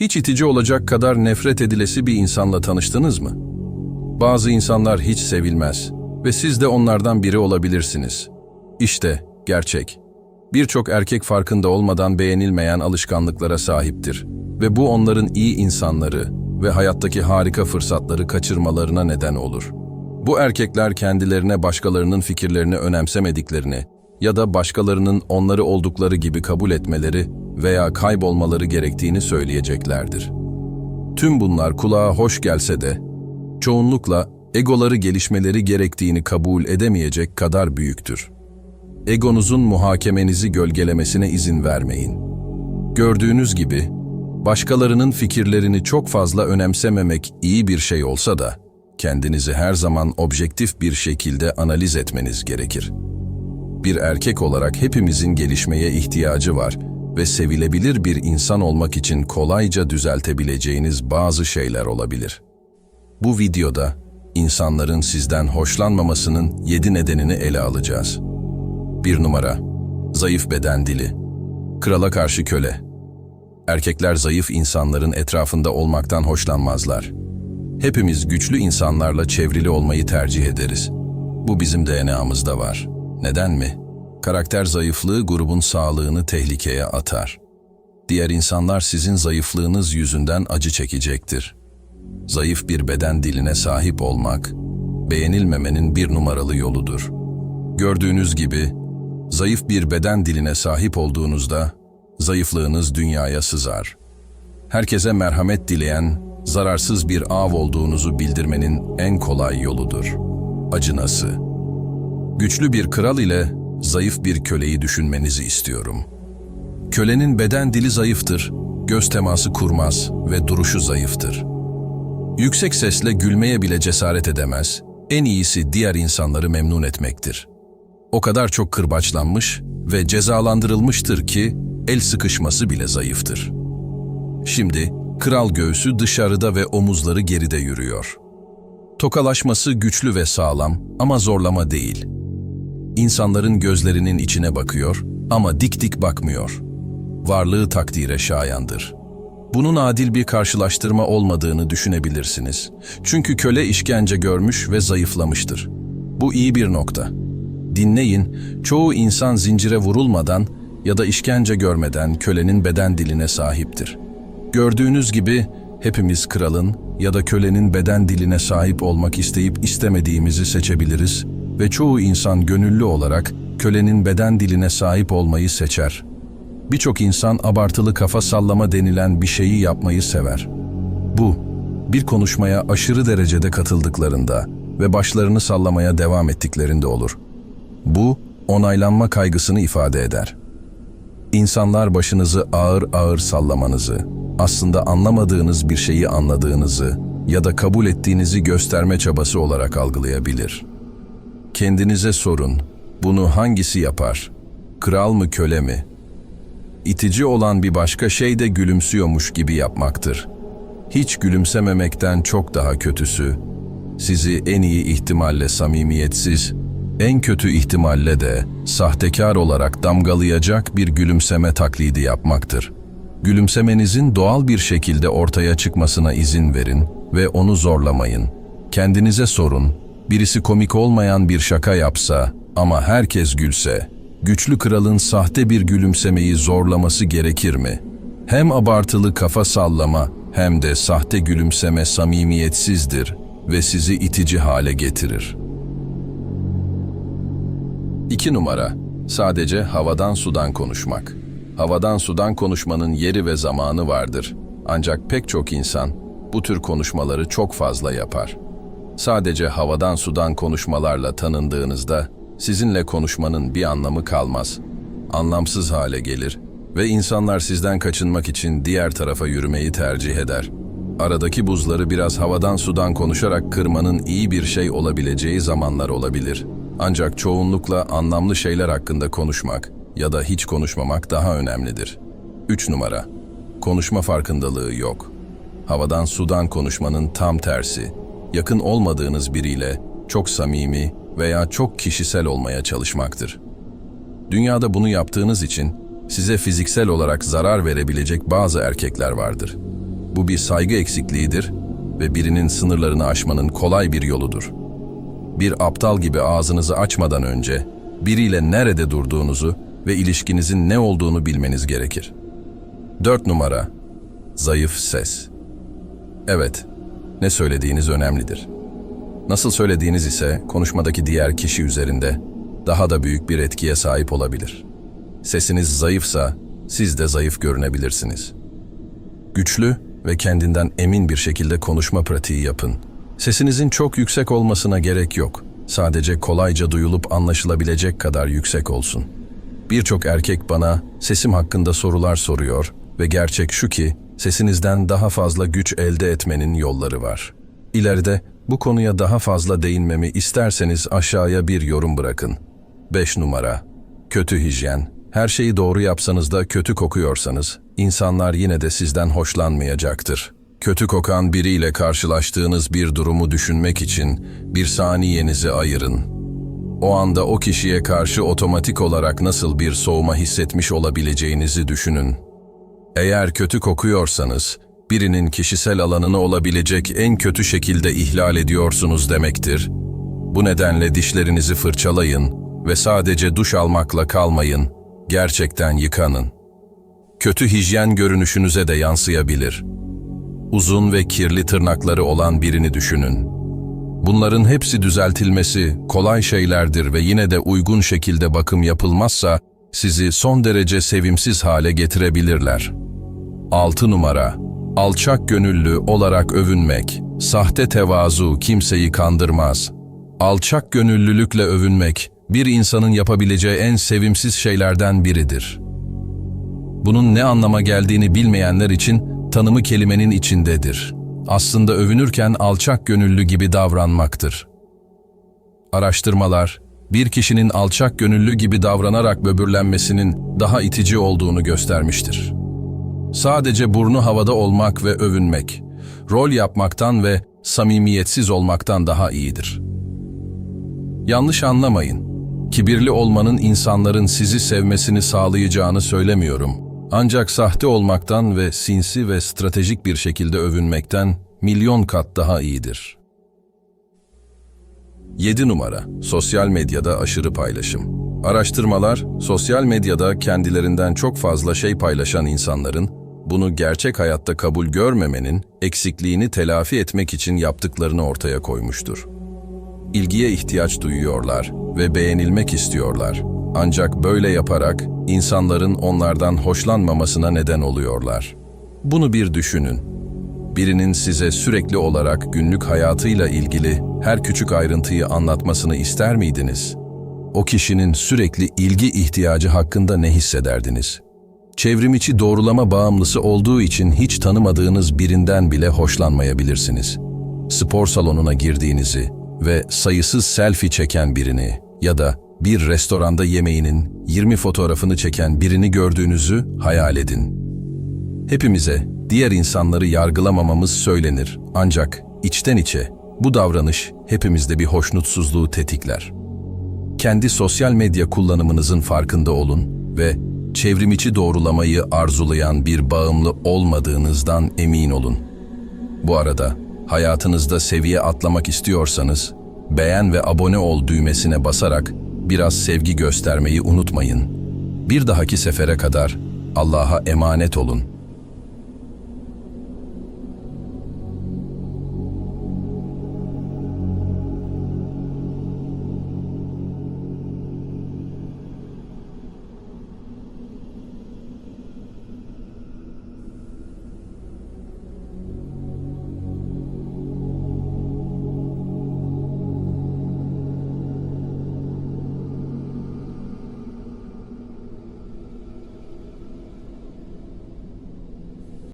Hiç itici olacak kadar nefret edilesi bir insanla tanıştınız mı? Bazı insanlar hiç sevilmez ve siz de onlardan biri olabilirsiniz. İşte gerçek. Birçok erkek farkında olmadan beğenilmeyen alışkanlıklara sahiptir ve bu onların iyi insanları ve hayattaki harika fırsatları kaçırmalarına neden olur. Bu erkekler kendilerine başkalarının fikirlerini önemsemediklerini ya da başkalarının onları oldukları gibi kabul etmeleri veya kaybolmaları gerektiğini söyleyeceklerdir. Tüm bunlar kulağa hoş gelse de çoğunlukla egoları gelişmeleri gerektiğini kabul edemeyecek kadar büyüktür. Egonuzun muhakemenizi gölgelemesine izin vermeyin. Gördüğünüz gibi, başkalarının fikirlerini çok fazla önemsememek iyi bir şey olsa da, kendinizi her zaman objektif bir şekilde analiz etmeniz gerekir. Bir erkek olarak hepimizin gelişmeye ihtiyacı var ve sevilebilir bir insan olmak için kolayca düzeltebileceğiniz bazı şeyler olabilir. Bu videoda insanların sizden hoşlanmamasının 7 nedenini ele alacağız. 1 numara Zayıf beden dili Krala karşı köle Erkekler zayıf insanların etrafında olmaktan hoşlanmazlar. Hepimiz güçlü insanlarla çevrili olmayı tercih ederiz. Bu bizim DNA'mızda var. Neden mi? Karakter zayıflığı grubun sağlığını tehlikeye atar. Diğer insanlar sizin zayıflığınız yüzünden acı çekecektir. Zayıf bir beden diline sahip olmak, beğenilmemenin bir numaralı yoludur. Gördüğünüz gibi, zayıf bir beden diline sahip olduğunuzda, zayıflığınız dünyaya sızar. Herkese merhamet dileyen, zararsız bir av olduğunuzu bildirmenin en kolay yoludur. Acınası. Güçlü bir kral ile zayıf bir köleyi düşünmenizi istiyorum. Kölenin beden dili zayıftır, göz teması kurmaz ve duruşu zayıftır. Yüksek sesle gülmeye bile cesaret edemez, en iyisi diğer insanları memnun etmektir. O kadar çok kırbaçlanmış ve cezalandırılmıştır ki el sıkışması bile zayıftır. Şimdi kral göğsü dışarıda ve omuzları geride yürüyor. Tokalaşması güçlü ve sağlam ama zorlama değil. İnsanların gözlerinin içine bakıyor ama dik dik bakmıyor. Varlığı takdire şayandır. Bunun adil bir karşılaştırma olmadığını düşünebilirsiniz. Çünkü köle işkence görmüş ve zayıflamıştır. Bu iyi bir nokta. Dinleyin, çoğu insan zincire vurulmadan ya da işkence görmeden kölenin beden diline sahiptir. Gördüğünüz gibi hepimiz kralın ya da kölenin beden diline sahip olmak isteyip istemediğimizi seçebiliriz ve çoğu insan gönüllü olarak kölenin beden diline sahip olmayı seçer. Birçok insan abartılı kafa sallama denilen bir şeyi yapmayı sever. Bu, bir konuşmaya aşırı derecede katıldıklarında ve başlarını sallamaya devam ettiklerinde olur. Bu, onaylanma kaygısını ifade eder. İnsanlar başınızı ağır ağır sallamanızı, aslında anlamadığınız bir şeyi anladığınızı ya da kabul ettiğinizi gösterme çabası olarak algılayabilir. Kendinize sorun, bunu hangisi yapar? Kral mı köle mi? İtici olan bir başka şey de gülümsüyormuş gibi yapmaktır. Hiç gülümsememekten çok daha kötüsü, sizi en iyi ihtimalle samimiyetsiz, en kötü ihtimalle de sahtekar olarak damgalayacak bir gülümseme taklidi yapmaktır. Gülümsemenizin doğal bir şekilde ortaya çıkmasına izin verin ve onu zorlamayın. Kendinize sorun, birisi komik olmayan bir şaka yapsa ama herkes gülse, güçlü kralın sahte bir gülümsemeyi zorlaması gerekir mi? Hem abartılı kafa sallama hem de sahte gülümseme samimiyetsizdir ve sizi itici hale getirir. 2 numara. Sadece havadan sudan konuşmak. Havadan sudan konuşmanın yeri ve zamanı vardır. Ancak pek çok insan bu tür konuşmaları çok fazla yapar. Sadece havadan sudan konuşmalarla tanındığınızda sizinle konuşmanın bir anlamı kalmaz. Anlamsız hale gelir ve insanlar sizden kaçınmak için diğer tarafa yürümeyi tercih eder. Aradaki buzları biraz havadan sudan konuşarak kırmanın iyi bir şey olabileceği zamanlar olabilir. Ancak çoğunlukla anlamlı şeyler hakkında konuşmak ya da hiç konuşmamak daha önemlidir. 3 numara. Konuşma farkındalığı yok. Havadan sudan konuşmanın tam tersi. Yakın olmadığınız biriyle çok samimi veya çok kişisel olmaya çalışmaktır. Dünyada bunu yaptığınız için size fiziksel olarak zarar verebilecek bazı erkekler vardır. Bu bir saygı eksikliğidir ve birinin sınırlarını aşmanın kolay bir yoludur. Bir aptal gibi ağzınızı açmadan önce biriyle nerede durduğunuzu ve ilişkinizin ne olduğunu bilmeniz gerekir. 4 numara Zayıf ses. Evet, ne söylediğiniz önemlidir. Nasıl söylediğiniz ise konuşmadaki diğer kişi üzerinde daha da büyük bir etkiye sahip olabilir. Sesiniz zayıfsa siz de zayıf görünebilirsiniz. Güçlü ve kendinden emin bir şekilde konuşma pratiği yapın. Sesinizin çok yüksek olmasına gerek yok. Sadece kolayca duyulup anlaşılabilecek kadar yüksek olsun. Birçok erkek bana sesim hakkında sorular soruyor ve gerçek şu ki sesinizden daha fazla güç elde etmenin yolları var. İleride bu konuya daha fazla değinmemi isterseniz aşağıya bir yorum bırakın. 5 numara. Kötü hijyen. Her şeyi doğru yapsanız da kötü kokuyorsanız, insanlar yine de sizden hoşlanmayacaktır. Kötü kokan biriyle karşılaştığınız bir durumu düşünmek için bir saniyenizi ayırın. O anda o kişiye karşı otomatik olarak nasıl bir soğuma hissetmiş olabileceğinizi düşünün. Eğer kötü kokuyorsanız, birinin kişisel alanını olabilecek en kötü şekilde ihlal ediyorsunuz demektir. Bu nedenle dişlerinizi fırçalayın ve sadece duş almakla kalmayın, gerçekten yıkanın. Kötü hijyen görünüşünüze de yansıyabilir. Uzun ve kirli tırnakları olan birini düşünün. Bunların hepsi düzeltilmesi kolay şeylerdir ve yine de uygun şekilde bakım yapılmazsa sizi son derece sevimsiz hale getirebilirler. 6 numara Alçak gönüllü olarak övünmek, sahte tevazu kimseyi kandırmaz. Alçak gönüllülükle övünmek, bir insanın yapabileceği en sevimsiz şeylerden biridir. Bunun ne anlama geldiğini bilmeyenler için tanımı kelimenin içindedir. Aslında övünürken alçak gönüllü gibi davranmaktır. Araştırmalar, bir kişinin alçak gönüllü gibi davranarak böbürlenmesinin daha itici olduğunu göstermiştir. Sadece burnu havada olmak ve övünmek, rol yapmaktan ve samimiyetsiz olmaktan daha iyidir. Yanlış anlamayın. Kibirli olmanın insanların sizi sevmesini sağlayacağını söylemiyorum. Ancak sahte olmaktan ve sinsi ve stratejik bir şekilde övünmekten milyon kat daha iyidir. 7 numara Sosyal medyada aşırı paylaşım. Araştırmalar, sosyal medyada kendilerinden çok fazla şey paylaşan insanların bunu gerçek hayatta kabul görmemenin eksikliğini telafi etmek için yaptıklarını ortaya koymuştur. İlgiye ihtiyaç duyuyorlar ve beğenilmek istiyorlar. Ancak böyle yaparak insanların onlardan hoşlanmamasına neden oluyorlar. Bunu bir düşünün. Birinin size sürekli olarak günlük hayatıyla ilgili her küçük ayrıntıyı anlatmasını ister miydiniz? O kişinin sürekli ilgi ihtiyacı hakkında ne hissederdiniz? Çevrimiçi doğrulama bağımlısı olduğu için hiç tanımadığınız birinden bile hoşlanmayabilirsiniz. Spor salonuna girdiğinizi ve sayısız selfie çeken birini ya da bir restoranda yemeğinin 20 fotoğrafını çeken birini gördüğünüzü hayal edin. Hepimize diğer insanları yargılamamamız söylenir ancak içten içe bu davranış hepimizde bir hoşnutsuzluğu tetikler. Kendi sosyal medya kullanımınızın farkında olun ve çevrimiçi doğrulamayı arzulayan bir bağımlı olmadığınızdan emin olun. Bu arada hayatınızda seviye atlamak istiyorsanız beğen ve abone ol düğmesine basarak biraz sevgi göstermeyi unutmayın. Bir dahaki sefere kadar Allah'a emanet olun.